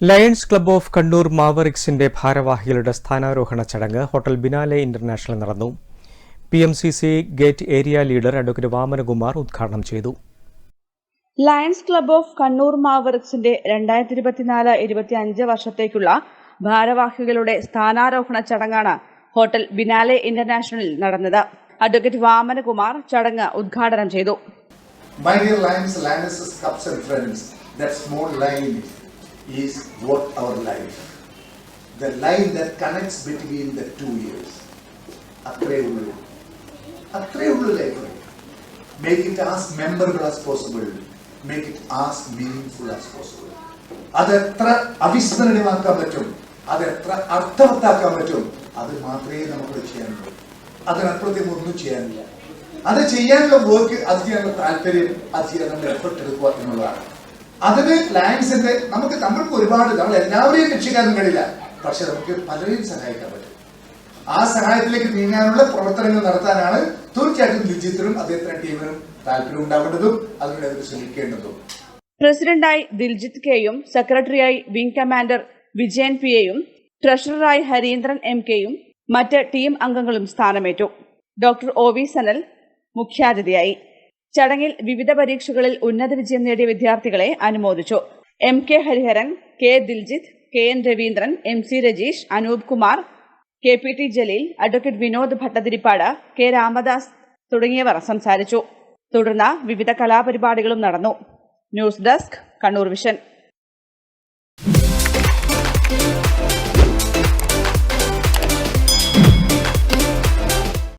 Lions club of Kannur മാവറിക്സിന്റെ ഭാരവാഹികളുടെ സ്ഥാനാരോഹണ ചടങ്ങ് ഹോട്ടൽ ബിനാലെ ഇന്റർനാഷണൽ നടന്നു. P M C C gate area leader advocate Vamanakumar ഉദ്ഘാടനം ചെയ്തു. ലയൺസ് ക്ലബ്ബ് ഓഫ് കണ്ണൂർ മാവറിക്സിന്റെ രണ്ടായിരത്തി ഇരുപത്തിനാല് ഇരുപത്തി അഞ്ച് വർഷത്തേക്കുള്ള ഭാരവാഹികളുടെ സ്ഥാനാരോഹണ ചടങ്ങാണ് ഹോട്ടൽ ബിനാലെ ഇന്റർനാഷണലിൽ നടന്നത്. അഡ്വക്കേറ്റ് വാമനകുമാർ ചടങ്ങ് ഉദ്ഘാടനം ചെയ്തു. My dear lions, lionesses, cubs and friends, that small line is what our life. The line that connects between the two years. അത്രേ ഉള്ളൂ. അത്രേ ഉള്ളൂ life make it as memorable as possible make it as meaning as possible അത് എത്ര അവിസ്മരണീയമാക്കാൻ പറ്റും? അത് എത്ര അർത്ഥവത്താക്കാൻ പറ്റും? അത് മാത്രമേ നമുക്ക് ചെയ്യാനുള്ളൂ. അതിനപ്പുറത്തേക്ക് ഒന്നും ചെയ്യാനില്ല. അത് ചെയ്യാനുള്ള വർക്ക് അത് ചെയ്യാനുള്ള താല്പര്യം അത് ചെയ്യാൻ നമ്മൾ എഫർട്ട് എടുക്കുക എന്നുള്ളതാണ്. അതിന് ലയൻസിന്റെ നമുക്ക് നമ്മൾക്ക് ഒരുപാട് നമ്മൾ എല്ലാവരെയും രക്ഷിക്കാനും കഴിയില്ല. പക്ഷെ നമുക്ക് പലരെയും സഹായിക്കാൻ പറ്റും. ആ സഹായത്തിലേക്ക് നീങ്ങാനുള്ള പ്രവർത്തനങ്ങൾ നടത്താനാണ് തീർച്ചയായിട്ടും ലിജിത്തിനും അദ്ദേഹത്തിന്റെ ടീമിനും താല്പര്യം ഉണ്ടാവേണ്ടതും അതിനുവേണ്ടി ശ്രമിക്കേണ്ടതും. പ്രസിഡന്റായി ദിൽജിത്ത് കെയും സെക്രട്ടറിയായി വിംഗ് കമാൻഡർ വിജയൻ പി എയും ട്രഷററായി ഹരീന്ദ്രൻ എം കെയും മറ്റ് ടീം അംഗങ്ങളും സ്ഥാനമേറ്റു. ഡോക്ടർ ഒ വി സനൽ മുഖ്യാതിഥിയായി. ചടങ്ങിൽ വിവിധ പരീക്ഷകളിൽ ഉന്നത വിജയം നേടിയ വിദ്യാർത്ഥികളെ അനുമോദിച്ചു. M K Hariharan K Diljith K N Raveendran M C Rajeesh Anoop Kumar K P T Jaleel advocate Vinod Bhattathirippad K Ramadas തുടങ്ങിയവർ സംസാരിച്ചു. തുടർന്ന് വിവിധ കലാപരിപാടികളും നടന്നു. News desk Kannur vision.